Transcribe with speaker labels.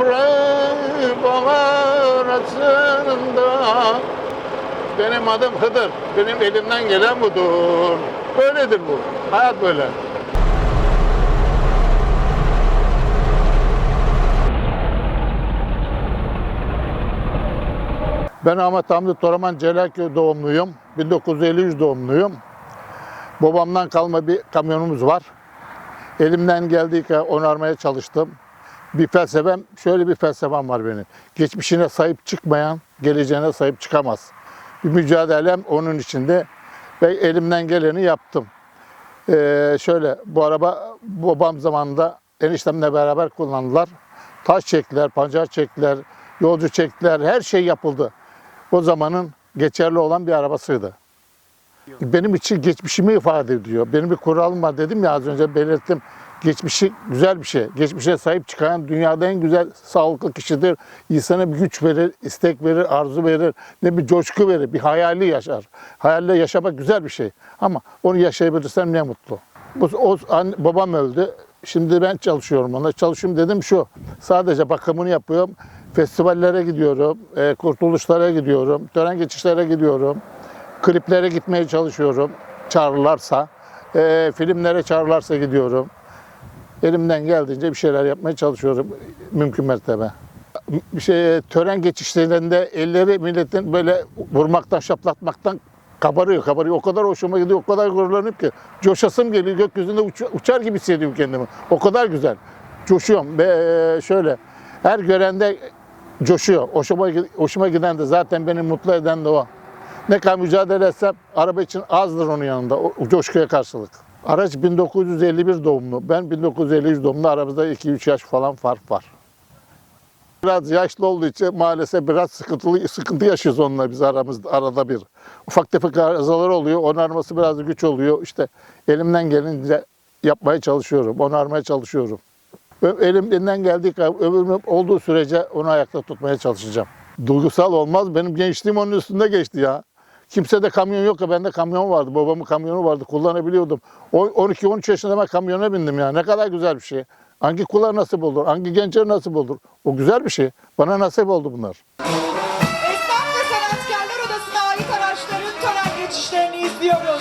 Speaker 1: toprağım arasında Benim adım Hıdır. Benim elimden gelen budur. Böyledir bu. Hayat böyle. Ben Ahmet Hamdi Toraman Celalköy doğumluyum. 1953 doğumluyum. Babamdan kalma bir kamyonumuz var. Elimden geldiği kadar onarmaya çalıştım. Bir felsefem, şöyle bir felsefem var benim. Geçmişine sahip çıkmayan, geleceğine sahip çıkamaz. Bir mücadelem onun içinde ve elimden geleni yaptım. Ee, şöyle, bu araba babam zamanında eniştemle beraber kullandılar. Taş çektiler, pancar çektiler, yolcu çektiler, her şey yapıldı. O zamanın geçerli olan bir arabasıydı. Benim için geçmişimi ifade ediyor. Benim bir kuralım var dedim ya az önce belirttim. Geçmişi güzel bir şey. Geçmişe sahip çıkan dünyada en güzel sağlıklı kişidir. İnsana bir güç verir, istek verir, arzu verir, ne bir coşku verir, bir hayali yaşar. Hayalle yaşamak güzel bir şey. Ama onu yaşayabilirsem ne mutlu. O, o an- babam öldü. Şimdi ben çalışıyorum ona. Çalışıyorum dedim şu. Sadece bakımını yapıyorum. Festivallere gidiyorum, e, kurtuluşlara gidiyorum, tören geçişlere gidiyorum kliplere gitmeye çalışıyorum. Çağırırlarsa. Eee, filmlere çağırırlarsa gidiyorum. Elimden geldiğince bir şeyler yapmaya çalışıyorum. Mümkün mertebe. Şey, tören geçişlerinde elleri milletin böyle vurmaktan, şaplatmaktan kabarıyor, kabarıyor. O kadar hoşuma gidiyor, o kadar gururlanıyorum ki. Coşasım geliyor, gökyüzünde uç- uçar gibi hissediyorum kendimi. O kadar güzel. Coşuyorum ve eee, şöyle, her görende coşuyor. Hoşuma, hoşuma giden de zaten beni mutlu eden de o. Ne kadar mücadele etsem araba için azdır onun yanında o, o coşkuya karşılık. Araç 1951 doğumlu. Ben 1953 doğumlu. Aramızda 2-3 yaş falan fark var. Biraz yaşlı olduğu için maalesef biraz sıkıntılı sıkıntı yaşıyoruz onunla biz aramızda arada bir. Ufak tefek arızalar oluyor. Onarması biraz güç oluyor. İşte elimden gelince yapmaya çalışıyorum. Onarmaya çalışıyorum. Elimden geldiği kadar ömrüm olduğu sürece onu ayakta tutmaya çalışacağım. Duygusal olmaz. Benim gençliğim onun üstünde geçti ya. Kimsede kamyon yok ya bende kamyon vardı. Babamın kamyonu vardı. Kullanabiliyordum. O- 12-13 yaşında ben kamyona bindim ya. Ne kadar güzel bir şey. Hangi kula nasip olur? Hangi gençlere nasip olur? O güzel bir şey. Bana nasip oldu bunlar.
Speaker 2: Esnaf ve Sanatkarlar Odası'na ait araçların tören geçişlerini izliyoruz.